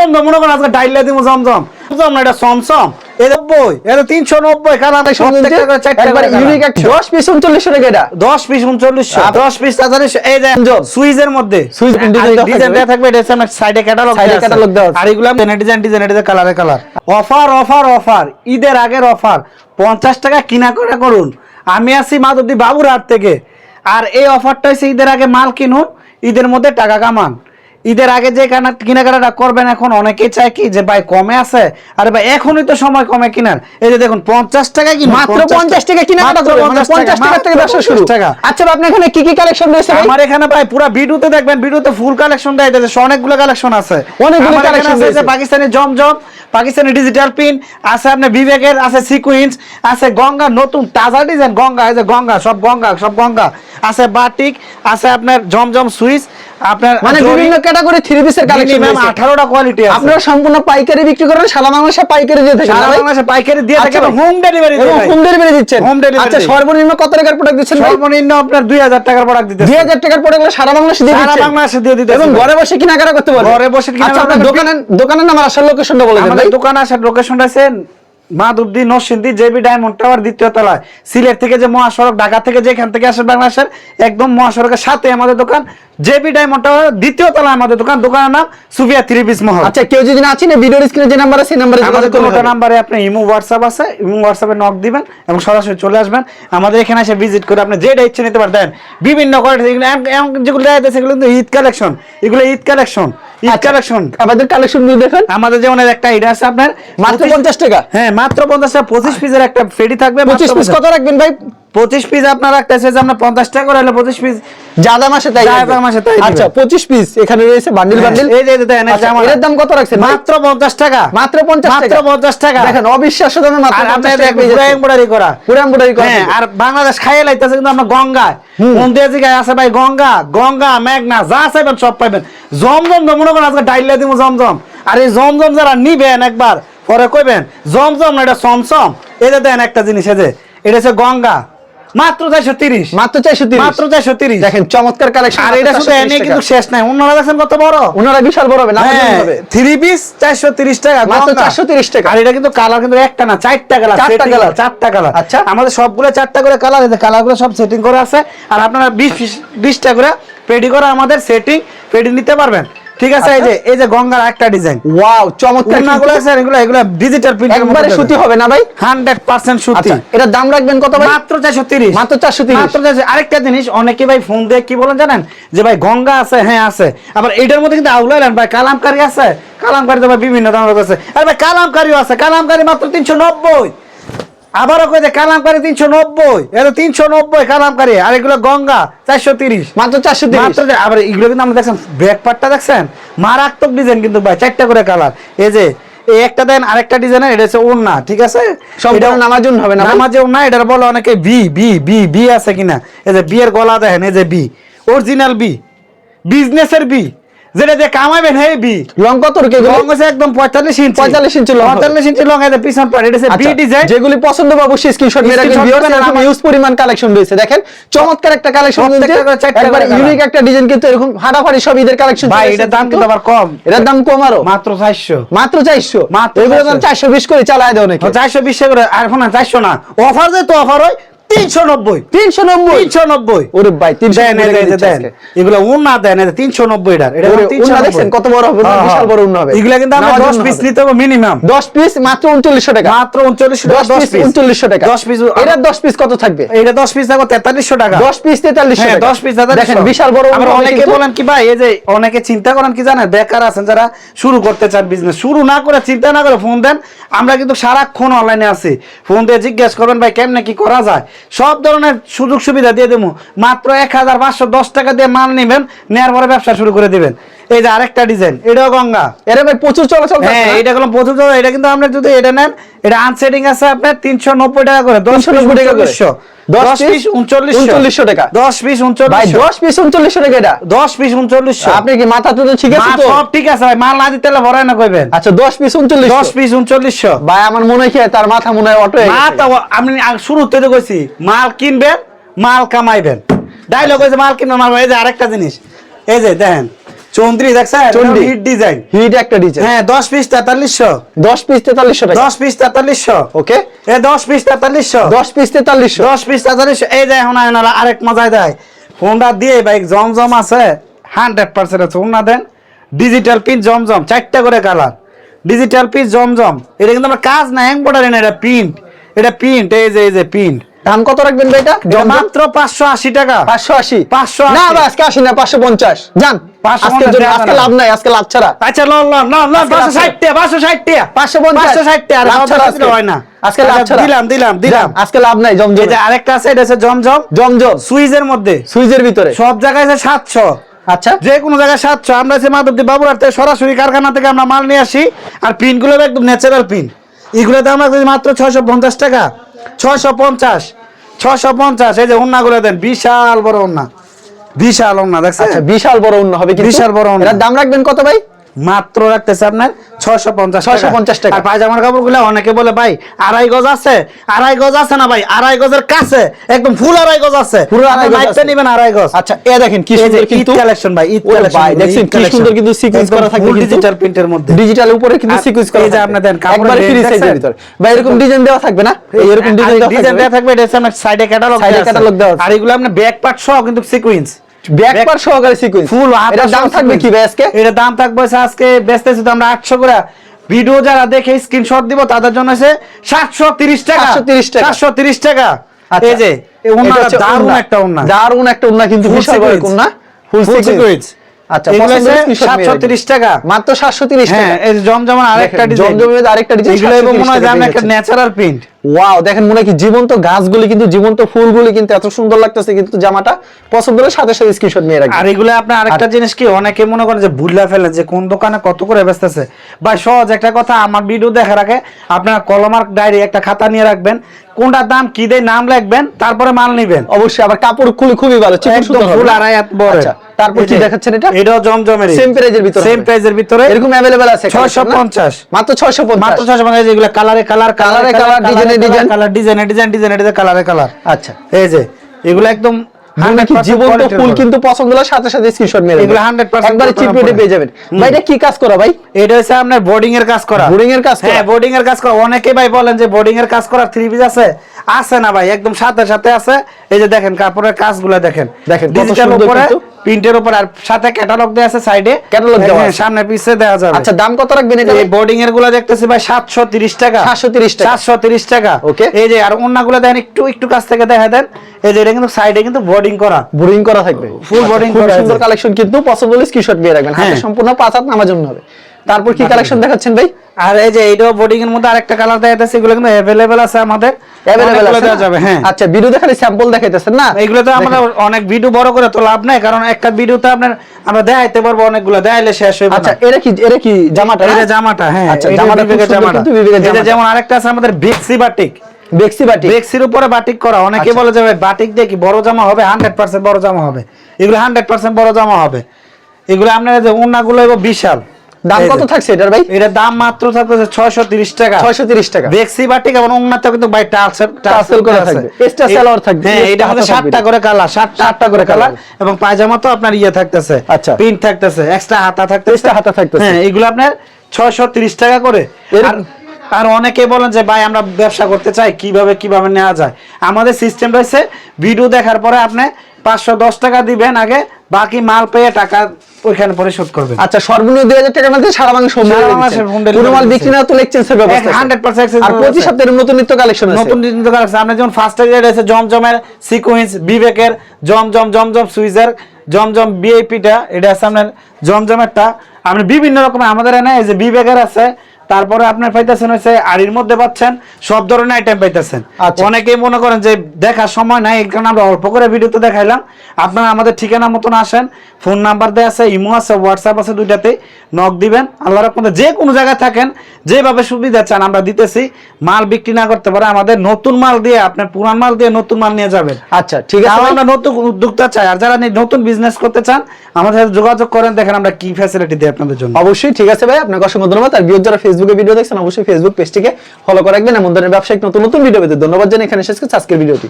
জমজম মনে করেন আজকে ডাইলে দিব জমজম। জমজম না এটা সমসম এটা নব্বই এটা তিনশো নব্বই কালার প্রত্যেকটা করে চারটা একবার করে ইউনিক colour। একটা 10 পিস 39 টাকা এটা। দশ পিস উনচল্লিশশো। দশ পিস তাড়াতাড়ি এই যে জম। সুইজের মধ্যে। সুইচ design দেওয়া ডিজাইন থাকবে। দেওয়া থাকবে এটা হচ্ছে আমার সাইডে ক্যাটালগ Side এ catalog দেওয়া আছে। আর এগুলো ডিজাইন ডিজাইন এটা কালারে কালার অফার অফার অফার। ঈদের আগের অফার। পঞ্চাশ টাকা কিনা করে করুন। আমি আছি মাধবদী বাবুর হাট থেকে। আর এই অফারটা হচ্ছে ঈদের আগে মাল কিনুন। ঈদের মধ্যে টাকা কামান। ঈদের আগে যে কেনা কেনাকাটা করবেন এখন অনেকেই চায় কি যে ভাই কমে আছে? আরে ভাই এখনই তো সময় কমে কিনার। এই যে দেখুন পঞ্চাশ টাকা কি মাত্র 50 টাকা কিনাকাটা 50 টাকা থেকে ব্যবসা শুরু। আচ্ছা ভাই, আপনার এখানে কি কি কালেকশন রয়েছে? আমার এখানে ভাই পুরো ভিডিওতে দেখবেন ভিডিওতে ফুল কালেকশন দেয় যাচ্ছে অনেকগুলো কালেকশন আছে। অনেকগুলো collection আছে। পাকিস্তানি জমজম পাকিস্তানি ডিজিটাল পিন আছে আপনার বিবেকের আছে সিকুইন্স আছে গঙ্গা নতুন তাজা ডিজাইন গঙ্গা এই যে গঙ্গা সব গঙ্গা সব গঙ্গা। আছে বাটিক আছে আপনার জমজম সুইচ আপনার মানে বিভিন্ন ক্যাটাগরি থ্রি পিসের কালেকশন আঠারোটা কোয়ালিটি আছে। আপনারা সম্পূর্ণ পাইকারি বিক্রি করেন সারা বাংলাদেশে পাইকারি দিয়ে থাকেন। সারা বাংলাদেশে পাইকারি দিয়ে আচ্ছা হোম ডেলিভারি এবং হোম ডেলিভারি দিচ্ছেন। Home delivery আচ্ছা সর্বনিম্ন কত টাকার প্রোডাক্ট দিচ্ছেন সর্বনিম্ন আপনার দুই হাজার টাকার প্রোডাক্ট দিতে দুই হাজার টাকার প্রোডাক্ট সারা বাংলাদেশে দিয়ে সারা দিচ্ছেন। বাংলাদেশে দিয়ে দিতেছি এবং ঘরে বসে কিনা কেনাকাটা করতে পারবেন। ঘরে বসে কেনাকাটা আচ্ছা আপনার দোকানের দোকানের নাম আর আসার লোকেশনটা বলে দেন ভাই। দোকান আসার লোকেশনটা আছে Madhabdi Narsingdi JB diamond tower দ্বিতীয় তলায়। সিলেট থেকে যে মহাসড়ক ঢাকা থেকে যেখান থেকে আসে বাংলাদেশের একদম মহাসড়কের সাথে আমাদের দোকান। জেবি ডায়মন্ড টাওয়ার দ্বিতীয় তলায় আমাদের দোকান। দোকানের নাম সুফিয়া থ্রি পিস মহল। আচ্ছা কেউ যদি না চিনে ভিডিওর স্ক্রিনে যে নাম্বার আছে সেই নাম্বারে আমাদের কোনোটা নাম্বারে আপনি ইমো হোয়াটসঅ্যাপ আছে। ইমো হোয়াটসঅ্যাপে নক দিবেন এবং সরাসরি চলে আসবেন। আমাদের এখানে এসে ভিজিট করে আপনি যেটা ইচ্ছে নিতে পারেন বিভিন্ন কোয়ালিটি যেগুলো যাচ্ছে সেগুলো কিন্তু ঈদ কালেকশন এগুলো ঈদ কালেকশন ঈদ আচ্ছা। কালেকশন আমাদের কালেকশন দেখেন। আমাদের যেমন একটা এটা আছে আপনার। মাত্র 25 50 টাকা। হ্যাঁ মাত্র পঞ্চাশ টাকা পঁচিশ পিসের একটা ফেডি থাকবে পঁচিশ পিস কত রাখবেন ভাই? পঁচিশ পিস আপনার আছে যে আপনার পঞ্চাশ টাকা করে হলে পঁচিশ পিস যা দাম আসে তাই। দাম আসে তাই আচ্ছা পঁচিশ পিস এখানে রয়েছে বান্ডিল বান্ডিল এই যে দেখেন আচ্ছা, আমার- এর দাম কত রাখছেন মাত্র পঞ্চাশ টাকা। মাত্র 50 মাত্র টাকা। পঞ্চাশ টাকা। দেখেন অবিশ্বাস্য দামে মাত্র আর 50 আপনার টাকা পুরো এমব্রয়ডারি করা। পুরো এমব্রয়ডারি করা। হ্যাঁ আর বাংলাদেশ খাইয়ে লাইতেছে কিন্তু কোন দিয়ে আছে ভাই গঙ্গা গঙ্গা মেঘনা যা চাইবেন সব পাইবেন। জমজম মনে করেন আজকে ডাইলে দিব জমজম। আর এই জমজম যারা নিবেন একবার পরে কইবেন জমজম না এটা সমসম এটা দেন একটা জিনিস এই যে এটা হচ্ছে গঙ্গা। মাত্র চারশো তিরিশ। মাত্র 430 মাত্র চারশো তিরিশ। দেখেন চমৎকার কালেকশন আর এটা শুধু এনে কিন্তু শেষ নাই। অন্যরা দেখছেন কত বড়? ওনারা বিশাল বড় হবে না হবে। থ্রি পিস চারশো তিরিশ টাকা মাত্র গঙ্গা। 430 টাকা। আর এটা কিন্তু কালার কিন্তু একটা না চারটা কালার চারটা colour। চারটা কালার আচ্ছা। আমাদের সবগুলো চারটা করে কালার আছে কালারগুলো সব সেটিং করে আছে। আর আপনারা বিশ বিশটা করে পেডি করে আমাদের সেটিং পেডি নিতে পারবেন। ঠিক আছে এই যে এই যে গঙ্গার একটা ডিজাইন ওয়াও চমৎকারগুলো কিন্তু আছে এগুলো এগুলো ডিজিটাল প্রিন্ট একবারে সুতি হবে না ভাই? হান্ড্রেড পার্সেন্ট সুতি। আচ্ছা এটার দাম রাখবেন কত ভাই? মাত্র চারশো তিরিশ। মাত্র 430 মাত্র 430 আরেকটা জিনিস অনেকে ভাই ফোন দিয়ে কি বলেন জানেন? যে ভাই গঙ্গা আছে হ্যাঁ আছে। আবার এটার মধ্যে কিন্তু আউলাইলেন ভাই কালামকারি আছে। কালামকারী তো ভাই বিভিন্ন দামের আছে। আর ভাই কালামকারিও আছে। কালামকারী মাত্র তিনশো নব্বই। আবারও কই যে কালামকারি তিনশো নব্বই। এটা তিনশো নব্বই কালামকারি আর এগুলো গঙ্গা চারশো তিরিশ। মাত্র চারশো মাত্র আবার এগুলো কিন্তু আমরা দেখছেন পার্টটা দেখছেন? মারাত্মক ডিজাইন কিন্তু ভাই চারটা করে কালার। এই যে এই একটা দেন আরেকটা ডিজাইনের এটা হচ্ছে ওড়না ঠিক আছে? সম্পূর্ণ এটা- নামার জন্য হবে না? নামাজে ওড়না এটার বলে অনেকে বি বি বি বি আছে কিনা? এই যে বি এর গলা দেখেন এই যে বি অরিজিনাল বি বিজনেসের বি যেটা দিয়ে কামাইবেন হে বি লং কত কে লং আছে একদম পঁয়তাল্লিশ ইঞ্চি। 45 ইঞ্চি হবে। পঁয়তাল্লিশ ইঞ্চি লং আছে পিছন পার এটা বি ডিজাইন যেগুলি পছন্দ হবে অবশ্যই স্ক্রিনশট মেরে রাখবেন। ভিউয়ার্স এরকম ইউজ পরিমাণ কালেকশন রয়েছে। দেখেন চমৎকার একটা কালেকশন রয়েছে। একবার ইউনিক একটা ডিজাইন কিন্তু এরকম হাড়াফাড়ি সব ঈদের কালেকশন ভাই এটার দাম কিন্তু আবার কম। এটার দাম কম আরও। মাত্র চারশো। মাত্র 400 মাত্র এগুলো দাম 400 420 করে চালায় দেয় অনেকে চারশো বিশ করে আর এখন চারশো না। অফার দেয় তো অফার হয়। তিনশো নব্বই। 390 তিনশো নব্বই। ওরে ভাই 300 দেন এই যে- এই যে দেন এগুলো উন্না দেন তিনশো নব্বই টার। এটা ওরে, তিনশো উন্না দেখছেন কত বড় হবে? বিশাল বড় উন্না হবে। এগুলা কিন্তু আমরা দশ পিস নিতে হবে। মিনিমাম 10 পিস মাত্র 3900 টাকা। মাত্র উনচল্লিশ 10 পিস 3900 টাকা। দশ পিস এটা 10 পিস কত থাকবে? এটা দশ পিস থাকো তেতাল্লিশশো টাকা। 10 পিস 4300 হ্যাঁ দশ পিস দেখেন বিশাল বড় অনেকে বলেন কি ভাই এই যে অনেকে চিন্তা করেন কি জানেন বেকার আছেন যারা শুরু করতে চান বিজনেস শুরু না করে চিন্তা না করে ফোন দেন। আমরা কিন্তু সারাক্ষণ অনলাইনে আছি। ফোন দিয়ে জিজ্ঞেস করবেন ভাই কেমনে কি করা যায়? সব ধরনের সুযোগ সুবিধা দিয়ে দেবো মাত্র এক হাজার পাঁচশো দশ টাকা দিয়ে মাল নেবেন নেওয়ার পরে ব্যবসা শুরু করে দিবেন। এই যে আরেকটা ডিজাইন এটাও গঙ্গা। এরে ভাই প্রচুর চলাচল হ্যাঁ এটা কোনো প্রচুর দাম, এটা কিন্তু আপনি যদি এটা নেন এটা আনসেটিং আছে আপনার তিনশো নব্বই টাকা করে দশ পিস 390 টাকা করে। উনচল্লিশশো। 10 দশ পিস উনচল্লিশশো। 3900 টাকা। দশ পিস ভাই উনচল্লিশশো 10 পিস 3900 টাকা এটা। দশ পিস উনচল্লিশশো। আপনি কি মাথা তো ঠিক আছে তো? সব ঠিক আছে ভাই মাল না দিতে ভরায় না কইবেন। আচ্ছা 10 পিস 3900 দশ পিস উনচল্লিশশো। ভাই আমার মনে হয় তার মাথা মনে হয় অটো মা তো আমি শুরুতে তো কইছি মাল কিনবেন মাল কামাইবেন। ডাইলগ হয়েছে মাল কিনবেন মাল এই যে আরেকটা জিনিস। এই যে দেখেন চৌত্রিশ দেখছেন? চন্ডি। Hit design. হিট একটা ডিজাইন। হ্যাঁ দশ পিস তেতাল্লিশশো। দশ পিস তেতাল্লিশশো দশ পিস তেতাল্লিশশো। ওকে। এ দশ পিস তেতাল্লিশশো। দশ পিস তেতাল্লিশশো। দশ পিস তেতাল্লিশশো। এই যে এখন আয়নারা আরেক মজায় দেয়। ফোনটা দিয়ে বাইক জমজম আছে। হান্ড্রেড পার্সেন্ট আছে। দেন। Digital pin Zamzam. চারটা করে কালার। ডিজিটাল পিস জমজম। এটা কিন্তু আমার কাজ না না এটা প্রিন্ট। এটা প্রিন্ট এই যে এই যে প্রিন্ট। দাম কত রাখবেন ভাই এটা? এটা মাত্র পাঁচশো আশি টাকা। পাঁচশো আশি? 580 না আজকে আশি না পাঁচশো পঞ্চাশ। যান 550 আজকের জন্য দেয়া আজকে। লাভ নাই আজকে লাভ ছাড়া। আচ্ছা পাঁচশো ষাট টাকা পাঁচশো ষাট টাকা। পাঁচশো পাঁচশো ষাট হয় না। আজকে লাভ আচ্ছা, ছাড়া। দিলাম দিলাম দিলাম। আজকে লাভ নাই জমজম। আরেকটা আছে এটা হচ্ছে জমজম। জমজম। সুইজের মধ্যে। সুইজের ভিতরে। সব জায়গায় আছে সাতশো। আচ্ছা। যে কোনো জায়গায় সাতশো। আমরা মাধবদী বাবুরার থেকে সরাসরি কারখানা থেকে আমরা মাল নিয়ে আসি। আর পিনগুলো একদম ন্যাচারাল পিন এগুলোর দাম মাত্র ছয়শো পঞ্চাশ টাকা ছয়শো পঞ্চাশ ছয়শো পঞ্চাশ এই যে উন্নাগুলো দেন বিশাল বড় উন্না বিশাল উন্না দেখছেন? আচ্ছা বিশাল বড় অন্য হবে বিশাল বড় অন্য। দাম রাখবেন কত ভাই? মাত্র রাখতেছে আপনার ছয়শো পঞ্চাশ 650 টাকা। আর পায়জামার কাপড়গুলো অনেকে বলে ভাই আড়াই গজ আছে আড়াই গজ আছে না ভাই? আড়াই গজের কাছে একদম ফুল আড়াই গজ আছে। পুরো আড়াই গজ নিবেন আড়াই গজ। আচ্ছা এ দেখেন কি সুন্দর কিন্তু কালেকশন ভাই ঈদ কালেকশন ভাই, দেখছেন কি সুন্দর কিন্তু করা থাকবে ডিজিটাল প্রিন্টের মধ্যে। ডিজিটাল উপরে কিন্তু সিকুয়েন্স করা এই যে। আপনার দেন কাপড়ের ফ্রি সাইজের? ভিতরে। ভাই এরকম ডিজাইন দেওয়া থাকবে না? এরকম ডিজাইন দেওয়া ডিজাইন থাকবে? দেওয়া থাকবে এটা হচ্ছে আপনার সাইডে ক্যাটালগ এ catalog দেওয়া আর এগুলো আপনার ব্যাক পার্ট সহ কিন্তু সিকোয়েন্স ব্যাক সহকারে সিকুয়েন্স ফুল এটা দাম থাকবে কি ভাই আজকে এটা দাম থাকবে আজকে বেচতেছি তো আমরা আটশো করে ভিডিও যারা দেখে স্ক্রিনশট দিব তাদের জন্য হচ্ছে সাতশো তিরিশ টাকা। 730 টাকা। সাতশো তিরিশ টাকা। আচ্ছা। এই যে এই এটা ওন্নাটা হচ্ছে দারুণ ওন্না। একটা ওন্না দারুণ একটা ওন্না কিন্তু বিশাল বড় ওন্না ফুল Full আচ্ছা এগুলো পছন্দ হলে হচ্ছে screenshot নিয়ে 730 টাকা। মাত্র 730 হ্যাঁ টাকা। এই যে জমজমের আরেকটা ডিজাইন জমজমের আরেকটা এগুলো মনে হয় যে একটা ন্যাচারাল প্রিন্ট ওয়াও দেখেন মনে হয় কি জীবন্ত গাছগুলি কিন্তু জীবন্ত ফুলগুলি কিন্তু এত সুন্দর লাগতেছে কিন্তু জামাটা পছন্দ হলে সাথে সাথে স্ক্রিনশট নিয়ে আর রাখবেন এগুলো আপনার আরেকটা জিনিস কি অনেকে মনে করেন যে ভুললা ফেলে যে কোন দোকানে কত করে বেচতেছে বা সহজ একটা কথা আমার ভিডিও দেখার আগে আপনারা কলমার ডায়েরি একটা খাতা নিয়ে রাখবেন কোনটার দাম কি দেয় নাম লিখবেন তারপরে মাল নিবেন অবশ্যই আবার কাপড় খুলি খুবই ভালো চিকন একদম সুন্দর হবে ফুল না? আড়াই হাত বড় আচ্ছা তারপর কি দেখাচ্ছেন এটা এটাও জমজমের Same price এর ভিতরে সেম হবে। প্রাইজের ভিতরে এরকম अवेलेबल আছে 650 মাত্র 650 মাত্র ছয়শো পঞ্চাশ যেগুলো কালারে কালার Colour এ design। কালার ডিজাইনে ডিজাইন ডিজাইনে ডিজাইন কালারে কালার আচ্ছা। এই যে এগুলো একদম মানে কি 100% জীবন্ত ফুল কিন্তু পছন্দ হলে সাথে সাথে স্ক্রিনশট মেরে এগুলো দেবেন। 100% একবারে চিপ রেটে পেয়ে যাবেন। ভাই এটা কি কাজ করা ভাই? এটা হচ্ছে আপনার বোর্ডিং এর কাজ করা। Boarding এর কাজ করা? হ্যাঁ বোর্ডিং এর কাজ করা। অনেকে ভাই বলেন যে বোর্ডিং এর কাজ করা থ্রি পিস আছে। আছে না ভাই একদম সাথে সাথে আছে। এই যে দেখেন কাপড়ের কাজগুলো দেখেন। দেখেন, ডিজিটাল উপরে। প্রিন্টের উপর আর সাথে ক্যাটালগ দেয়া আছে সাইডে ক্যাটালগ দেওয়া আছে। সামনে পিছে দেওয়া যাবে। আচ্ছা দাম কত রাখবেন এটা এই বোর্ডিং এরগুলো দেখতেছি ভাই 730 টাকা। 730 টাকা। 730 টাকা। ওকে এই যে আর অন্যগুলো দেখেন একটু একটু কাছ থেকে দেখা দেন। এই যে এটা কিন্তু সাইডে কিন্তু বোর্ডিং করা। বোর্ডিং করা থাকবে। ফুল বোর্ডিং করা সুন্দর কালেকশন কিন্তু পসিবল স্ক্রিনশট দিয়ে রাখবেন। হাতে হ্যাঁ। সম্পূর্ণ পাঁচ হাত নামার জন্য হবে। তারপর কি কালেকশন দেখাচ্ছেন ভাই আর এই যে এইটাও বোর্ডিং এর মধ্যে আরেকটা কালার দেখা যাচ্ছে এগুলো কিন্তু अवेलेबल আছে আমাদের अवेलेबल অনেকগুলো আছে দেওয়া না? যাবে হ্যাঁ আচ্ছা ভিডিওতে খালি স্যাম্পল দেখাইতেছেন না এইগুলো তো আমরা অনেক ভিডিও বড় করে তো লাভ নাই কারণ একটা ভিডিওতে আপনার আমরা দেখাইতে পারবো অনেকগুলো দেখাইলে শেষ হইবে আচ্ছা না এরা কি এরা কি জামাটা না? এটা জামাটা হ্যাঁ আচ্ছা এটা জামাটা খুব বিবেকের সুন্দর জামাটা কিন্তু বিবেকের এটা জামাটা। যেমন আরেকটা আছে আমাদের বেক্সি বাটিক বেক্সি বাটি বেক্সির উপরে বাটিক করা অনেকে আচ্ছা। বলে যে ভাই বাটিক দিয়ে কি বড় জামা হবে হান্ড্রেড পার্সেন্ট বড় জামা হবে এগুলো হান্ড্রেড পার্সেন্ট বড় জামা হবে এগুলো আপনার এই যে উন্নাগুলো এবার বিশাল দাম কত থাকছে এটার ভাই এটার দাম মাত্র থাকতেছে ছয়শো তিরিশ টাকা 630 টাকা বেক্সি বাটিক এবং উন্নত কিন্তু ভাই টাসেল টাসেল করা থাকবে। Extra সালোয়ার থাকবে। হ্যাঁ এটা সাতটা এটা। করে কালার সাতটা আটটা করে কালার এবং পায়জামা তো আপনার ইয়ে থাকতেছে আচ্ছা। প্রিন্ট থাকতেছে এক্সট্রা হাতা থাকতেছে এক্সট্রা হাতা থাকতেছে। হ্যাঁ এগুলো আপনার ছয়শো তিরিশ টাকা করে আর আর অনেকে বলেন যে ভাই আমরা ব্যবসা করতে চাই কীভাবে কীভাবে নেওয়া যায়? আমাদের সিস্টেম রয়েছে ভিডিও দেখার পরে আপনি পাঁচশো দশ টাকা দিবেন আগে বাকি মাল পেয়ে টাকা ওইখানে পরিশোধ করবেন। আচ্ছা সর্বনিম্ন দুই হাজার টাকার মধ্যে সারা বাংলা home মাল বিক্রি না তো এক্সচেঞ্জের ব্যবস্থা আছে। 100% আর প্রতি আছে। সপ্তাহে নতুন নিত্য কালেকশন আছে। নতুন দোকান আছে আপনার যেমন ফার্স্ট এড আছে জমজমের সিকোয়েন্স বিবেকের জমজম জমজম সুইজার জমজম বিআইপিটা এটা আছে আপনার জমজমেরটা। আপনি বিভিন্ন রকমের আমাদের এনে এই যে বিবেকের আছে তারপরে আপনার পাইতেছেন হচ্ছে আড়ির মধ্যে পাচ্ছেন সব ধরনের আইটেম পাইতেছেন। আচ্ছা। অনেকেই মনে করেন যে দেখার সময় নাই কারণে আমরা অল্প করে ভিডিওতে দেখাইলাম। আপনারা আমাদের ঠিকানা মতন আসেন ফোন নাম্বার দেওয়া আছে ইমো আছে হোয়াটসঅ্যাপ আছে দুইটাতেই নক দিবেন। আল্লাহ রকমতে যে কোনো জায়গায় থাকেন যেভাবে সুবিধা চান আমরা দিতেছি। মাল বিক্রি না করতে পারে আমাদের নতুন মাল দিয়ে আপনার পুরান মাল দিয়ে নতুন মাল নিয়ে যাবেন। আচ্ছা ঠিক আছে। আমরা নতুন উদ্যোক্তা চাই আর যারা নতুন বিজনেস করতে চান আমাদের সাথে যোগাযোগ করেন দেখেন আমরা কি ফ্যাসিলিটি দিই আপনাদের জন্য। অবশ্যই ঠিক আছে ভাই আপনাকে অসংখ্য ধন্যবাদ। আর বিয়োগ যারা ফেসবুকে ভিডিও দেখছেন, অবশ্যই ফেসবুক পেজটিকে ফলো করে রাখবেন। এমন ধরনের ব্যবসায়িক নতুন নতুন ভিডিও পেতে ধন্যবাদ জানাই। এখানে শেষ করছি আজকের ভিডিওটি